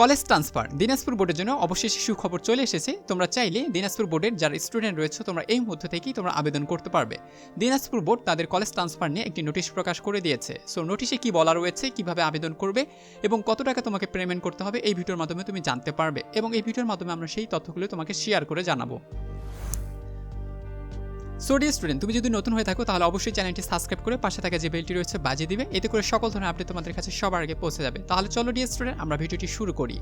College transfer. Dinajpur বোর্ডের জন্য অবশেষে সুখবর চলে এসেছে। তোমরা চাইলে দিনাজপুর বোর্ডের যারা স্টুডেন্ট রয়েছে, তোমরা এই মধ্যে থেকেই তোমরা আবেদন করতে পারবে। দিনাজপুর বোর্ড তাদের কলেজ ট্রান্সফার নিয়ে একটি নোটিশ প্রকাশ করে দিয়েছে। সো নোটিশে কি বলা রয়েছে, কীভাবে আবেদন করবে এবং কত টাকা তোমাকে পেমেন্ট করতে হবে, এই ভিডিওর মাধ্যমে তুমি জানতে পারবে। এবং এই ভিডিওর মাধ্যমে আমরা সেই তথ্যগুলো তোমাকে শেয়ার করে জানাব। সো ডিয়ার স্টুডেন্ট তুমি যদি নতুন হয়ে থাকো, তাহলে অবশ্যই চ্যানেলটি সাবস্ক্রাইব করে পাশে থাকা যে বেলটি রয়েছে বাজিয়ে দিবে। এতে করে সকল ধরনের আপডেট তোমাদের কাছে সবার আগে পৌঁছে যাবে। তাহলে চলো ডিয়ার স্টুডেন্ট আমরা ভিডিওটি শুরু করি।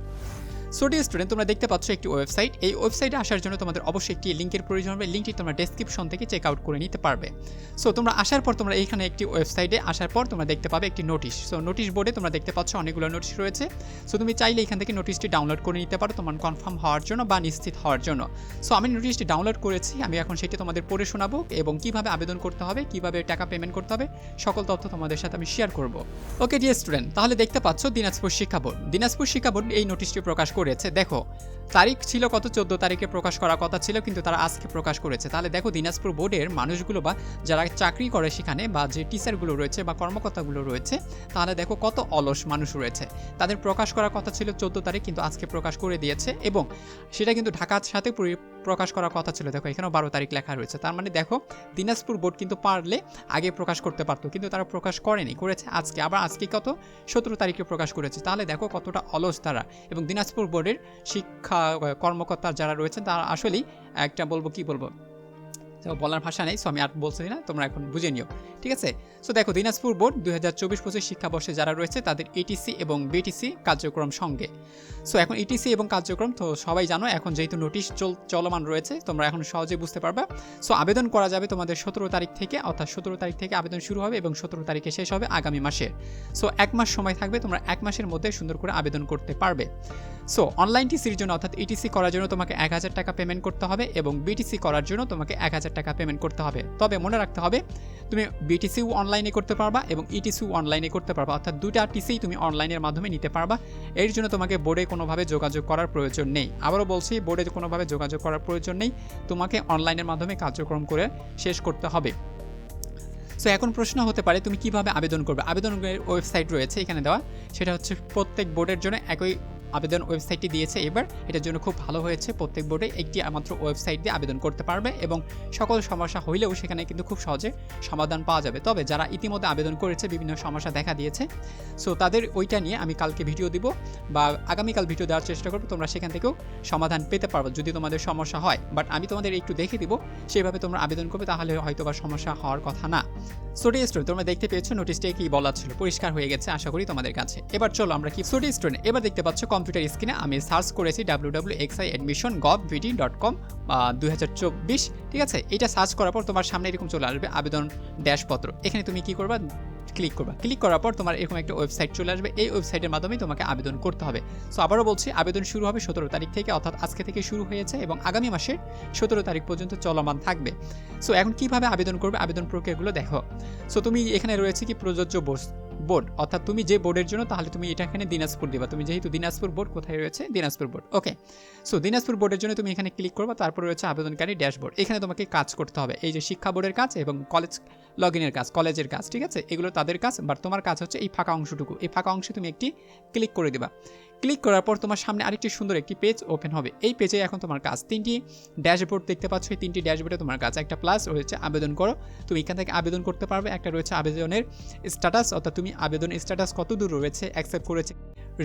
সো ডিয়ার স্টুডেন্ট তোমরা দেখতে পাচ্ছ একটি ওয়েবসাইট এই ওয়েবসাইটে আসার জন্য তোমাদের অবশ্যই একটি লিঙ্কের প্রয়োজন হবে। লিঙ্কটি তোমরা ডেসক্রিপশন থেকে চেক আউট করে নিতে পারবে। সো তোমরা আসার পর তোমরা এইখানে একটি ওয়েবসাইটে আসার পর তোমরা দেখতে পাবে একটি নোটিশ সো নোটিশ বোর্ডে তোমরা দেখতে পাচ্ছ অনেকগুলো নোটিশ রয়েছে। সো তুমি চাইলে এখান থেকে নোটিশটি ডাউনলোড করে নিতে পারো তোমার কনফার্ম হওয়ার জন্য বা নিশ্চিত হওয়ার জন্য। সো আমি নোটিশটি ডাউনলোড করেছি। আমি এখন সেটি তোমাদের পড়ে শোনাবো এবং কীভাবে আবেদন করতে হবে, কীভাবে টাকা পেমেন্ট করতে হবে, সকল তথ্য তোমাদের সাথে আমি শেয়ার করব। ওকে ডিয়ার স্টুডেন্ট তাহলে দেখতে পাচ্ছ দিনাজপুর শিক্ষা বোর্ড। দিনাজপুর শিক্ষা বোর্ড এই নোটিশটি প্রকাশ করেছে। দেখো তারিখ ছিল কত? চোদ্দ তারিখে প্রকাশ করার কথা ছিল, কিন্তু তারা আজকে প্রকাশ করেছে। তাহলে দেখো, দিনাজপুর বোর্ডের মানুষগুলো বা যারা চাকরি করে সেখানে বা যে টিচারগুলো রয়েছে বা কর্মকর্তাগুলো রয়েছে, তাহলে দেখো কত অলস মানুষ রয়েছে। তাদের প্রকাশ করার কথা ছিল চোদ্দ তারিখ, কিন্তু আজকে প্রকাশ করে দিয়েছে এবং সেটা কিন্তু ঢাকার সাথে প্রকাশ করার কথা ছিল। দেখো, এখানেও বারো তারিখ লেখা রয়েছে। তার মানে দেখো, দিনাজপুর বোর্ড কিন্তু পারলে আগে প্রকাশ করতে পারতো, কিন্তু তারা প্রকাশ করেনি, করেছে আজকে। আবার আজকে কত? সতেরো তারিখে প্রকাশ করেছে। তাহলে দেখো কতটা অলস তারা। এবং দিনাজপুর বোর্ডের শিক্ষা কর্মকর্তা যারা রয়েছেন, তারা আসলেই একটা বলব, কি বলব? তো বলার ভাষা নেই সো আমি আর বলছি না, তোমরা এখন বুঝে নিও, ঠিক আছে? সো দেখো, দিনাজপুর বোর্ড দুই হাজার চব্বিশ পঁচিশ শিক্ষাবর্ষে যারা রয়েছে, তাদের ইটিসি এবং বিটিসি কার্যক্রম সঙ্গে। সো এখন ইটিসি এবং কার্যক্রম, তো সবাই জানো, এখন যেহেতু নোটিশ চল, চলমান রয়েছে, তোমরা এখন সহজে বুঝতে পারবে। সো আবেদন করা যাবে তোমাদের সতেরো তারিখ থেকে, অর্থাৎ সতেরো তারিখ থেকে আবেদন শুরু হবে এবং সতেরো তারিখে শেষ হবে আগামী মাসের সো এক মাস সময় থাকবে, তোমরা এক মাসের মধ্যে সুন্দর করে আবেদন করতে পারবে। সো অনলাইন টিসির জন্য অর্থাৎ ইটিসি করার জন্য তোমাকে এক হাজার টাকা পেমেন্ট করতে হবে এবং বিটিসি করার জন্য তোমাকে এক হাজার টাকা পেমেন্ট করতে হবে। তবে মনে রাখতে হবে, তুমি বিটিসিও অনলাইনে করতে পারবা এবং ইটিসিও অনলাইনে করতে পারবা। অর্থাৎ দুটা টিসি তুমি অনলাইনের মাধ্যমে নিতে পারবা। এর জন্য তোমাকে বোর্ডে কোনোভাবে যোগাযোগ করার প্রয়োজন নেই। আবারও বলছি বোর্ডে কোনোভাবে যোগাযোগ করার প্রয়োজন নেই। তোমাকে অনলাইনের মাধ্যমে কার্যক্রম করে শেষ করতে হবে। সো এখন প্রশ্ন হতে পারে, তুমি কীভাবে আবেদন করবে? আবেদনের ওয়েবসাইট রয়েছে এখানে দেওয়া। সেটা হচ্ছে প্রত্যেক বোর্ডের জন্য একই আবেদন ওয়েবসাইটটি দিয়েছে। এবার এটার জন্য খুব ভালো হয়েছে। প্রত্যেক বোর্ডে একটি মাত্র ওয়েবসাইট দিয়ে আবেদন করতে পারবে এবং সকল সমস্যা হইলেও সেখানে কিন্তু খুব সহজে সমাধান পাওয়া যাবে। তবে যারা ইতিমধ্যে আবেদন করেছে, বিভিন্ন সমস্যা দেখা দিয়েছে, সো তাদের ওইটা নিয়ে আমি কালকে ভিডিও দিব বা আগামীকাল ভিডিও দেওয়ার চেষ্টা করব। তোমরা সেখান থেকেও সমাধান পেতে পারবে যদি তোমাদের সমস্যা হয়। বাট আমি তোমাদের একটু দেখে দিব। সেভাবে তোমরা আবেদন করবে, তাহলে হয়তো বা সমস্যা হওয়ার কথা না। সোডি স্টুডেন্ট তোমরা দেখতে পেয়েছ নোটিশটা কি বলা ছিল, পরিষ্কার হয়ে গেছে, আশা করি তোমাদের কাছে। এবার চলো আমরা কি সোডি স্টুডেন্ট এবার দেখতে পাচ্ছ কম্পিউটার স্ক্রিনে আমি সার্চ করেছি W W X I gov VD dot com দুই হাজার চব্বিশ, ঠিক আছে? এটা সার্চ করার পর তোমার সামনে এরকম চলে আসবে আবেদন ড্যাশপত্র। এখানে তুমি কি করবা? ক্লিক করবা। ক্লিক করার পর তোমার এরকম একটা ওয়েবসাইট চলে আসবে। এই ওয়েবসাইটের মাধ্যমে তোমাকে আবেদন করতে হবে। সো আবারও বলছি, আবেদন শুরু হবে সতেরো তারিখ থেকে, অর্থাৎ আজকে থেকে শুরু হয়েছে এবং আগামী মাসের সতেরো তারিখ পর্যন্ত চলমান থাকবে। সো এখন কীভাবে আবেদন করবে? আবেদন প্রক্রিয়াগুলো দেখো। সো তুমি এখানে রয়েছে কি? প্রযোজ্য বোর্ড বোর্ড। অর্থাৎ তুমি যে বোর্ডের জন্য, তাহলে তুমি এটা এখানে দিনাজপুর দিবা। তুমি যেহেতু দিনাজপুর বোর্ড, কোথায় রয়েছে? Dinajpur board. Okay so Dinajpur বোর্ডের জন্য তুমি এখানে ক্লিক করবা, তারপর রয়েছে আবেদনকারী ড্যাশবোর্ড। এখানে তোমাকে কাজ করতে হবে। এই যে শিক্ষা বোর্ডের কাজ এবং কলেজ লগ কাজ কলেজের কাজ, ঠিক আছে? এগুলো তাদের কাজ বা তোমার কাজ হচ্ছে এই ফাঁকা অংশটুকু। এই ফাঁকা অংশে তুমি একটি ক্লিক করে দিবা। ক্লিক করার পর তোমার সামনে আরেকটি সুন্দর একটি পেজ ওপেন হবে। এই পেজে এখন তোমার কাজ তিনটি ড্যাশবোর্ড দেখতে পাচ্ছ। এই তিনটি ড্যাশবোর্ডে তোমার কাজ। একটা প্লাস রয়েছে আবেদন করো। তুমি এখান থেকে আবেদন করতে পারবে। একটা রয়েছে আবেদনের স্ট্যাটাস অর্থাৎ তুমি আবেদন স্ট্যাটাস কত দূর রয়েছে অ্যাকসেপ্ট করেছে।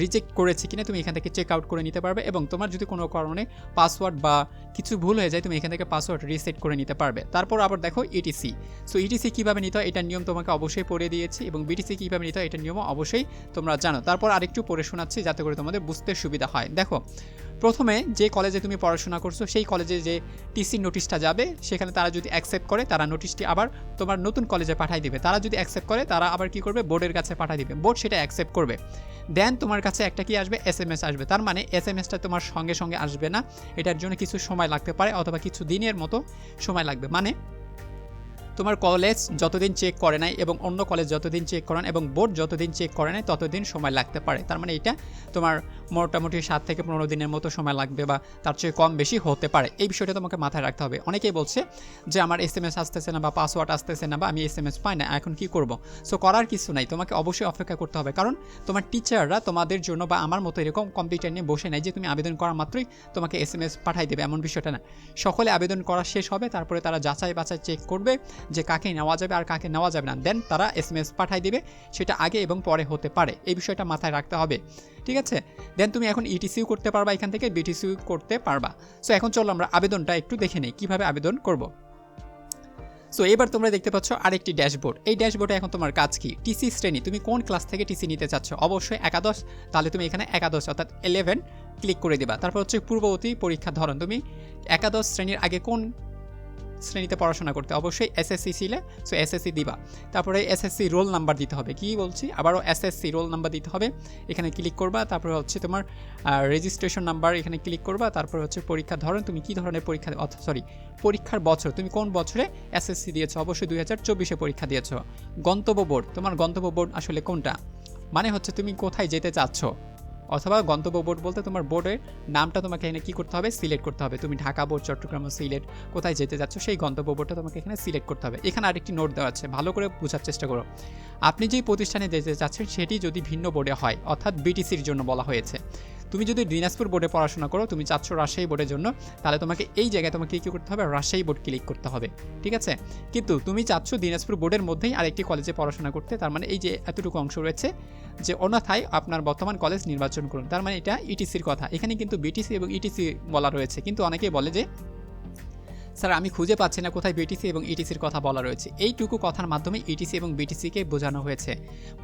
রিজেক্ট করেছে কিনা তুমি এখান থেকে চেক আউট করে নিতে পারবে এবং তোমার যদি কোনো কারণে পাসওয়ার্ড বা কিছু ভুল হয়ে যায়, তুমি এখান থেকে পাসওয়ার্ড রিসেট করে নিতে পারবে। তারপর আবার দেখো ইটিসি সো ইটিসি কীভাবে নিতে হয় এটার নিয়ম তোমাকে অবশ্যই পড়ে দিয়েছি এবং বিটিসি কীভাবে নিতে হয় এটার নিয়মও অবশ্যই তোমরা জানো। তারপর আরেকটু পড়ে শোনাচ্ছি যাতে করে তোমাদের বুঝতে সুবিধা হয়। দেখো প্রথমে যে কলেজে তুমি পড়াশোনা করছ, সেই কলেজে যে টিসি নোটিশটা যাবে, সেখানে তারা যদি অ্যাকসেপ্ট করে, তারা নোটিশটি আবার তোমার নতুন কলেজে পাঠিয়ে দিবে। তারা যদি অ্যাকসেপ্ট করে, তারা আবার কি করবে? বোর্ডের কাছে পাঠিয়ে দিবে। বোর্ড সেটা অ্যাকসেপ্ট করবে। দেন তোমার কাছে একটা কি আসবে? এস এম এস আসবে। তার মানে এস এম এসটা তোমার সঙ্গে সঙ্গে আসবে না। এটার জন্য কিছু সময় লাগতে পারে অথবা কিছু দিনের মতো সময় লাগবে। মানে তোমার কলেজ যতদিন চেক করে নাই এবং অন্য কলেজ যতদিন চেক করেন এবং বোর্ড যতদিন চেক করে নাই, ততদিন সময় লাগতে পারে। তার মানে এটা তোমার মোটামুটি সাত থেকে পনেরো দিনের মতো সময় লাগবে বা তার চেয়ে কম বেশি হতে পারে। এই বিষয়টা তোমাকে মাথায় রাখতে হবে। অনেকেই বলছে যে, আমার এস এম এস আসতেছে না বা পাসওয়ার্ড আসতেছে না বা আমি এস এম এস পাই না, এখন কি করব? সো করার কিছু নাই। তোমাকে অবশ্যই অপেক্ষা করতে হবে। কারণ তোমার টিচাররা তোমাদের জন্য বা আমার মতো এরকম কম্পিউটার নিয়ে বসে নেয় যে, তুমি আবেদন করা মাত্রই তোমাকে এস এম এস পাঠাই দেবে। এমন বিষয়টা না। সকলে আবেদন করা শেষ হবে, তারপরে তারা যাচাই বাছাই চেক করবে যে, কাকে নেওয়া যাবে আর কাকে নেওয়া যাবে না। দেন তারা এস এম এস পাঠাই দিবে। সেটা আগে এবং পরে হতে পারে। এই বিষয়টা মাথায় রাখতে হবে। ঠিক আছে? দেন তুমি এখন ইটিসিউ করতে পারবা, এখান থেকে বিটিসিউ করতে পারবা। সো এখন চলো আমরা আবেদনটা একটু দেখে নিই, কীভাবে আবেদন করব। সো এবার তোমরা দেখতে পাচ্ছ আরেকটি ড্যাশবোর্ড। এই ড্যাশবোর্ডে এখন তোমার কাজ কি? টিসি শ্রেণি। তুমি কোন ক্লাস থেকে টিসি নিতে চাচ্ছ? অবশ্যই একাদশ। তাহলে তুমি এখানে একাদশ, অর্থাৎ ইলেভেন ক্লিক করে দিবা। তারপর হচ্ছে পূর্ববর্তী পরীক্ষার ধরন। তুমি একাদশ শ্রেণির আগে কোন শ্রেণীতে পড়াশোনা করতে অবশ্যই এসএসসি ছিলে সো এসএসসি দিবা। তারপরে এসএসসি রোল নাম্বার দিতে হবে। কি বলছি? আবারও এসএসসি রোল নাম্বার দিতে হবে। এখানে ক্লিক করবা, তারপরে হচ্ছে তোমার রেজিস্ট্রেশন নাম্বার এখানে ক্লিক করবা, তারপরে হচ্ছে পরীক্ষার ধরন, তুমি কি ধরনের পরীক্ষা সরি পরীক্ষার বছর, তুমি কোন বছরে এসএসসি দিয়েছ? অবশ্যই দুই হাজার চব্বিশে পরীক্ষা দিয়েছ। গন্তব্য বোর্ড তোমার গন্তব্য বোর্ড আসলে কোনটা? মানে হচ্ছে তুমি কোথায় যেতে চাচ্ছ? অথবা গন্তব্য বোর্ড বলতে তোমার বোর্ডের নামটা তোমাকে এখানে কী করতে হবে? সিলেক্ট করতে হবে। তুমি ঢাকা বোর্ড চট্টগ্রাম সিলেট কোথায় যেতে যাচ্ছ সেই গন্তব্য বোর্ডটা তোমাকে এখানে সিলেক্ট করতে হবে। এখানে আরেকটি নোট দেওয়া আছে। ভালো করে বোঝার চেষ্টা করো। আপনি যেই প্রতিষ্ঠানে যেতে চাচ্ছেন সেটি যদি ভিন্ন বোর্ডে হয়, অর্থাৎ বিটিসির জন্য বলা হয়েছে। তুমি যদি দিনাজপুর বোর্ডে পড়াশোনা করো, তুমি চাচ্ছ রাজশাহী বোর্ডের জন্য, তাহলে তোমাকে এই জায়গায় তোমাকে কী করতে হবে? রাজশাহী বোর্ড ক্লিক করতে হবে। ঠিক আছে? কিন্তু তুমি চাচ্ছ দিনাজপুর বোর্ডের মধ্যেই আরেকটি কলেজে পড়াশোনা করতে, তার মানে এই যে এতটুকু অংশ রয়েছে, যে অন্যথায় আপনার বর্তমান কলেজ নির্বাচন করুন। তার মানে এটা ইটিসির কথা। এখানে কিন্তু বিটিসি এবং ইটিসি বলা রয়েছে। কিন্তু অনেকেই বলে যে স্যার, আমি খুঁজে পাচ্ছি না কোথায় বিটিসি এবং ইটিসির কথা বলা রয়েছে। এইটুকু কথার মাধ্যমে ইটিসি এবং বিটিসিকে বোঝানো হয়েছে।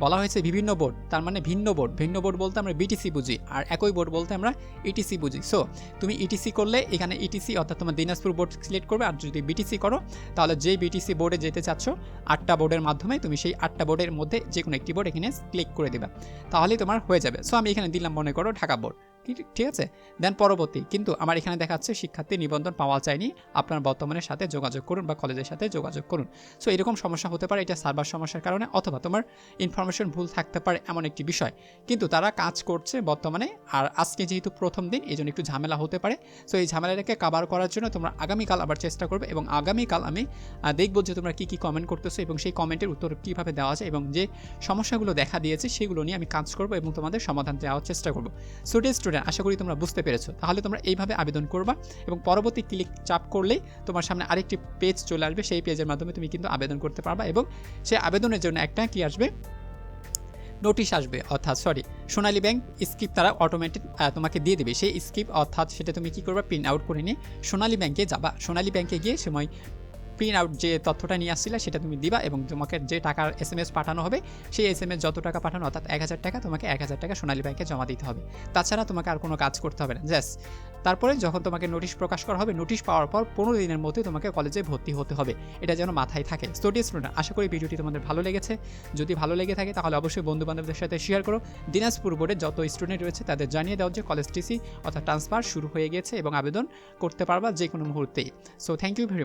বলা হয়েছে বিভিন্ন বোর্ড, তার মানে ভিন্ন বোর্ড। ভিন্ন বোর্ড বলতে আমরা বিটিসি বুঝি, আর একই বোর্ড বলতে আমরা ইটিসি বুঝি। সো তুমি ইটিসি করলে এখানে ইটিসি অর্থাৎ তোমার দিনাজপুর বোর্ড সিলেক্ট করবে, আর যদি বিটিসি করো, তাহলে যে বিটিসি বোর্ডে যেতে চাচ্ছ, আটটা বোর্ডের মাধ্যমে তুমি সেই আটটা বোর্ডের মধ্যে যে কোনো একটি বোর্ড এখানে ক্লিক করে দেবে। তাহলেই তোমার হয়ে যাবে। সো আমি এখানে দিলাম, মনে করো, ঢাকা বোর্ড। ঠিক আছে? দেন পরবর্তী, কিন্তু আমার এখানে দেখাচ্ছে শিক্ষার্থী নিবন্ধন পাওয়া যায়নি। আপনার বর্তমানের সাথে যোগাযোগ করুন বা কলেজের সাথে যোগাযোগ করুন। সো এরকম সমস্যা হতে পারে, এটা সার্ভার সমস্যার কারণে, অথবা তোমার ইনফরমেশন ভুল থাকতে পারে এমন একটি বিষয়। কিন্তু তারা কাজ করছে বর্তমানে, আর আজকে যেহেতু প্রথম দিন এই একটু ঝামেলা হতে পারে। সো এই ঝামেলাটাকে কাবার করার জন্য তোমরা আগামীকাল আবার চেষ্টা করবে এবং আগামীকাল আমি দেখব যে তোমরা কী কী কমেন্ট করতেছো এবং সেই কমেন্টের উত্তর কীভাবে দেওয়া যায় এবং যে সমস্যাগুলো দেখা দিয়েছে, সেগুলো নিয়ে আমি কাজ করব এবং তোমাদের সমাধান দেওয়ার চেষ্টা করব। সো স্টুডেন্ট আশা করি তোমরা বুঝতে পেরেছ। তাহলে তোমরা এইভাবে আবেদন করবা এবং পরবর্তী ক্লিক চাপ করলেই তোমার সামনে আরেকটি পেজ চলে আসবে। সেই পেজের মাধ্যমে তুমি কিন্তু আবেদন করতে পারবা এবং সেই আবেদনের জন্য একটা কি আসবে? নোটিশ আসবে। অর্থাৎ সরি সোনালী ব্যাংক স্কিপ তারা অটোমেটিক তোমাকে দিয়ে দেবে। সেই স্কিপ অর্থাৎ সেটা তুমি কি করবে? প্রিন্ট আউট করে নিয়ে সোনালী ব্যাংকে যাবা। সোনালী ব্যাংকে গিয়ে সময় প্রিন্ট আউট যে তথ্যটা নিয়ে আসছিলে সেটা তুমি দিবা এবং তোমাকে যে টাকার এস এম এস পাঠানো হবে, সেই এস এম এস যত টাকা পাঠানো অর্থাৎ এক হাজার টাকা তোমাকে এক হাজার টাকা সোনালী ব্যাংকে জমা দিতে হবে। তাছাড়া তোমাকে আর কোনো কাজ করতে হবে না জাস্ট তারপরে যখন তোমাকে নোটিশ প্রকাশ করা হবে নোটিশ পাওয়ার পর পনেরো দিনের মধ্যে তোমাকে কলেজে ভর্তি হতে হবে। এটা যেন মাথায় থাকে। স্টুডেন্ট স্টুডেন্ট আশা করি ভিডিওটি তোমাদের ভালো লেগেছে। যদি ভালো লেগে থাকে তাহলে অবশ্যই বন্ধু বান্ধবদের সাথে শেয়ার করো। দিনাজপুর বোর্ডে যত স্টুডেন্ট রয়েছে তাদের জানিয়ে দাও যে কলেজ টিসি অর্থাৎ ট্রান্সফার শুরু হয়ে গেছে এবং আবেদন করতে পারবা যে কোনো মুহূর্তেই। So thank you very